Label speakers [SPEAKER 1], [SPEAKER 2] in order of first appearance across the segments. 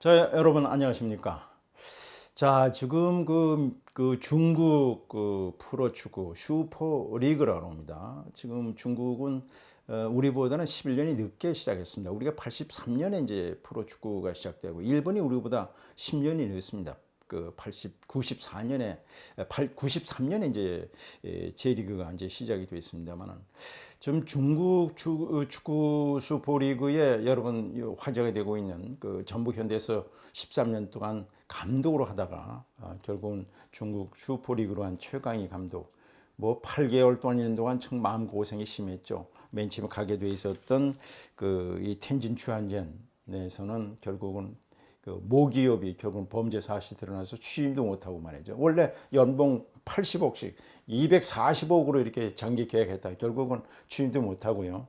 [SPEAKER 1] 자, 여러분 안녕하십니까? 자, 지금 그, 그 중국 그 프로축구 슈퍼 리그라고 합니다. 지금 중국은 어, 우리보다는 11년이 늦게 시작했습니다. 우리가 83년에 이제 프로축구가 시작되고 일본이 우리보다 10년이 늦습니다. 그 80, 94년에 8, 93년에 이제 예, J리그가 이제 시작이 됐습니다만은 지금 중국 축구, 축구 슈퍼리그에 여러분 이 화제가 되고 있는 그 전북 현대에서 13년 동안 감독으로 하다가 아, 결국은 중국 슈퍼리그로 한 최강희 감독 뭐 8개월 동안 있는 동안 참 마음 고생이 심했죠. 맨 처음에 가게 돼 있었던 그 이 텐진 추한젠에서는 결국은 그 모기업이 결국은 범죄 사실이 드러나서 취임도 못하고 말이죠. 원래 연봉 80억씩 240억으로 이렇게 장기 계획했다. 결국은 취임도 못하고요.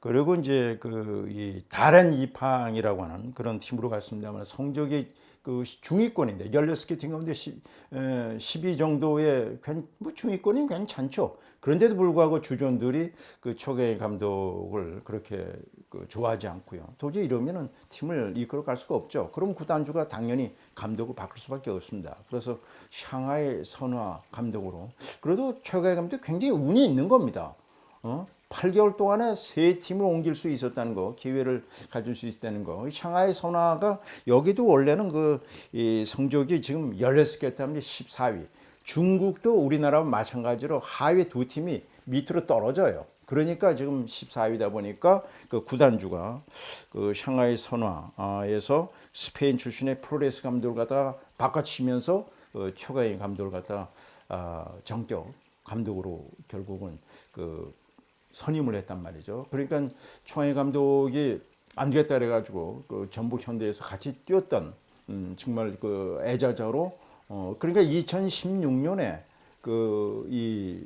[SPEAKER 1] 그리고 이제 그 이 다른 이팡이라고 하는 그런 팀으로 갔습니다만 성적이 그 중위권인데 16개 팀 가운데 10, 12 정도의 괜- 뭐 중위권이 괜찮죠. 그런데도 불구하고 주전들이 그 초계 감독을 그렇게 그 좋아하지 않고요. 도저히 이러면은 팀을 이끌어 갈 수가 없죠. 그럼 구단주가 당연히 감독을 바꿀 수밖에 없습니다. 그래서 샹하이 선화 감독으로 그래도 최가의 감독 굉장히 운이 있는 겁니다. 어? 8개월 동안에 세 팀을 옮길 수 있었다는 거, 기회를 가질 수 있다는 거. 이 샹하이 선화가 여기도 원래는 그이 성적이 지금 16개 때문에 14위. 중국도 우리나라와 마찬가지로 하위 두 팀이 밑으로 떨어져요. 그러니까 지금 14위다 보니까 그 구단주가 그 샹하이 선화에서 스페인 출신의 프로레스 감독을 갖다 바꿔치면서 그 초가인 감독을 갖다 아, 정격 감독으로 결국은 그 선임을 했단 말이죠. 그러니까 총회 감독이 안 되겠다 그래가지고 그 전북 현대에서 같이 뛰었던 음, 정말 그 애자자로 어 그러니까 2016년에 그 이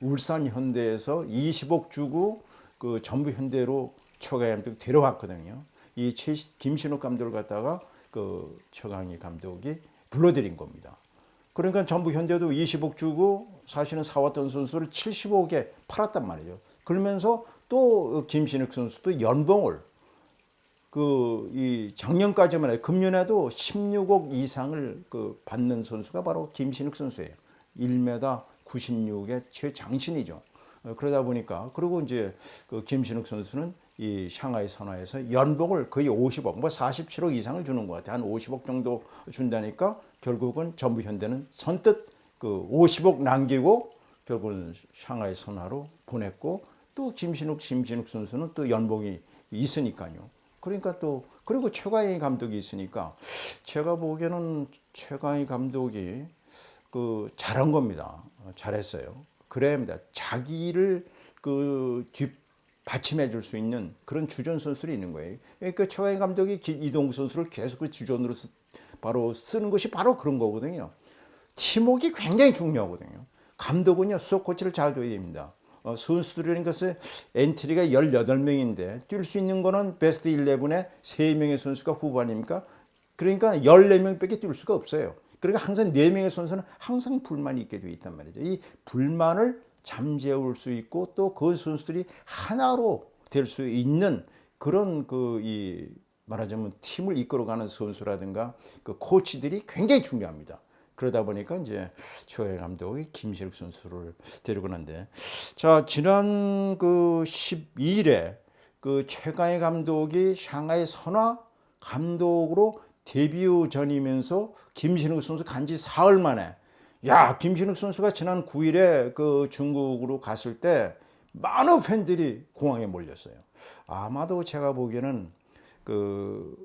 [SPEAKER 1] 울산 현대에서 20억 주고 그 전북 현대로 초강 감독 데려왔거든요. 이 최, 김신욱 감독을 갖다가 그 최강희 감독이 불러들인 겁니다. 그러니까 전북 현대도 20억 주고 사실은 사왔던 선수를 70억에 팔았단 말이에요. 그러면서 또 김신욱 선수도 연봉을 그 이 작년까지만 해 금년에도 16억 이상을 그 받는 선수가 바로 김신욱 선수예요. 1m 96의 최장신이죠. 어, 그러다 보니까 그리고 이제 그 김신욱 선수는 이 샹하이 선화에서 연봉을 거의 50억, 뭐 47억 이상을 주는 것 같아요. 한 50억 정도 준다니까 결국은 전부 현대는 선뜻 그 50억 남기고 결국은 샹하이 선화로 보냈고 또 김신욱, 김신욱 선수는 또 연봉이 있으니까요. 그러니까 또 그리고 최가희 감독이 있으니까 제가 보기에는 최가희 감독이 그 잘한 겁니다. 어, 잘했어요. 그래야 합니다. 자기를 그 뒷 받침해 줄 수 있는 그런 주전 선수들이 있는 거예요. 그러니까 최가희 감독이 기- 이동국 선수를 계속 그 주전으로 쓰, 바로 쓰는 것이 바로 그런 거거든요. 팀워크가 굉장히 중요하거든요. 감독은요, 수석 코치를 잘 둬야 됩니다. 어, 선수들이라는 것은 엔트리가 18명인데 뛸 수 있는 거는 베스트 11에 3명의 선수가 후보 아닙니까? 그러니까 14명 밖에 뛸 수가 없어요. 그러니까 항상 4명의 선수는 항상 불만이 있게 되어 있단 말이죠. 이 불만을 잠재울 수 있고 또 그 선수들이 하나로 될 수 있는 그런 그 이 말하자면 팀을 이끌어가는 선수라든가 그 코치들이 굉장히 중요합니다. 그러다 보니까 이제 최혜 감독이 김실욱 선수를 데리고 난데 자 지난 그 12일에 그 최강희 감독이 샹하이 선화 감독으로 데뷔 전이면서 김신욱 선수 간지 사흘 만에 야 김신욱 선수가 지난 9일에 그 중국으로 갔을 때 많은 팬들이 공항에 몰렸어요. 아마도 제가 보기에는 그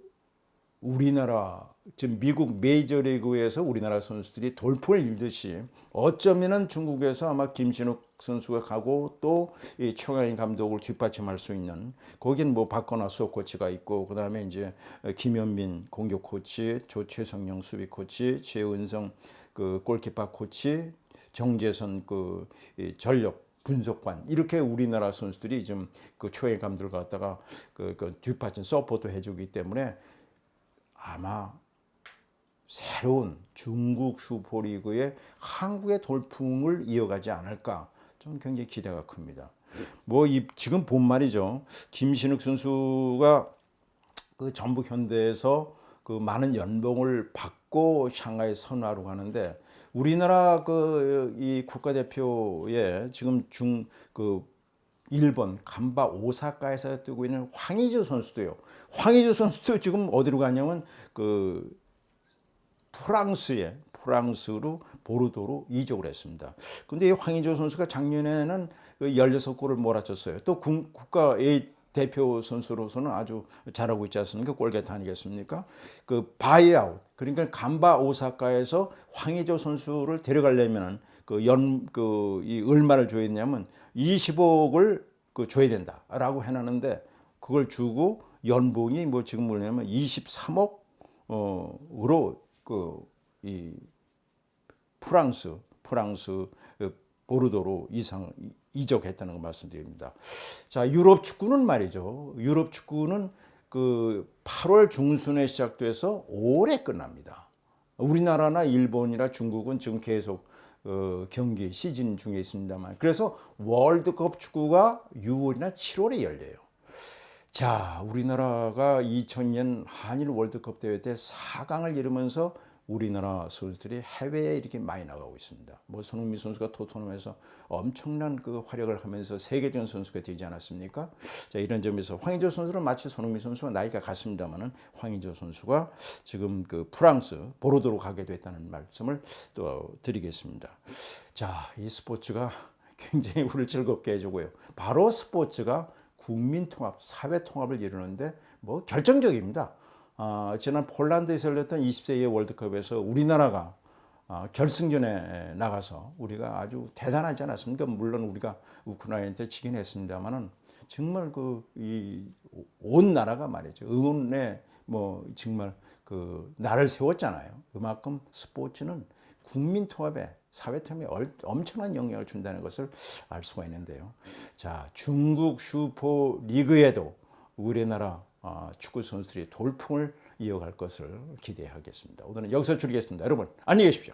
[SPEAKER 1] 우리나라 지금 미국 메이저리그에서 우리나라 선수들이 돌풍을 일듯이 어쩌면은 중국에서 아마 김신욱 선수가 가고 또 이 최강인 감독을 뒷받침할 수 있는 거긴 뭐 박건아 수석 코치가 있고 그다음에 이제 김현민 공격 코치, 조최성영 수비 코치, 최은성 그 골키퍼 코치, 정재선 그이 전력 분석관 이렇게 우리나라 선수들이 지금 그 초회 감독을 갖다가 그, 그 뒷받침 서포트 해주기 때문에 아마 새로운 중국 슈퍼리그의 한국의 돌풍을 이어가지 않을까 좀 굉장히 기대가 큽니다. 뭐 이 지금 본 말이죠. 김신욱 선수가 그 전북 현대에서 그그 많은 연봉을 받고 샹하이 선화로 가는데 우리나라 그 이 국가대표에 지금 중 그 일본 간바 오사카에서 뛰고 있는 황의조 선수도요. 황의조 선수도 지금 어디로 가냐면 그 프랑스에 프랑스로 보르도로 이적을 했습니다. 근데 이 황의조 선수가 작년에는 그 16골을 몰아쳤어요. 또 국- 국가 A 대표 선수로서는 아주 잘하고 있지 않습니까? 골게트 아니겠습니까? 그 바이아웃 그러니까 간바 오사카에서 황의조 선수를 데려가려면은 그 연 그 이 얼마를 줘야 되냐면 20억을 그 줘야 된다라고 해놨는데 그걸 주고 연봉이 뭐 지금 뭐냐면 23억 어으로 그 이 프랑스 프랑스 그 보르도로 이상 이적했다는 걸 말씀드립니다. 자 유럽 축구는 말이죠. 유럽 축구는 그 8월 중순에 시작돼서 올해 끝납니다. 우리나라나 일본이나 중국은 지금 계속 어, 경기 시즌 중에 있습니다만 그래서 월드컵 축구가 6월이나 7월에 열려요. 자, 우리나라가 2000년 한일 월드컵 대회 때 4강을 이루면서 우리나라 선수들이 해외에 이렇게 많이 나가고 있습니다. 뭐 손흥민 선수가 토트넘에서 엄청난 그 활약을 하면서 세계적인 선수가 되지 않았습니까? 자, 이런 점에서 황의조 선수는 마치 손흥민 선수와 나이가 같습니다만은 황의조 선수가 지금 그 프랑스 보르도로 가게 됐다는 말씀을 또 드리겠습니다. 자, 이 스포츠가 굉장히 우리를 즐겁게 해주고요. 바로 스포츠가 국민 통합, 사회 통합을 이루는데 뭐 결정적입니다. 아, 지난 폴란드에서 열렸던 20세기 월드컵에서 우리나라가 아, 결승전에 나가서 우리가 아주 대단하지 않았습니까? 물론 우리가 우크라이나한테 지긴 했습니다만은 정말 그 이 온 나라가 말이죠. 응원에 뭐 정말 그 나를 세웠잖아요. 그만큼 스포츠는 국민 통합에 사회 통합에 얼- 엄청난 영향을 준다는 것을 알 수가 있는데요. 자, 중국 슈퍼 리그에도 우리나라 아, 축구 선수들이 돌풍을 이어갈 것을 기대하겠습니다. 오늘은 여기서 줄이겠습니다. 여러분 안녕히 계십시오.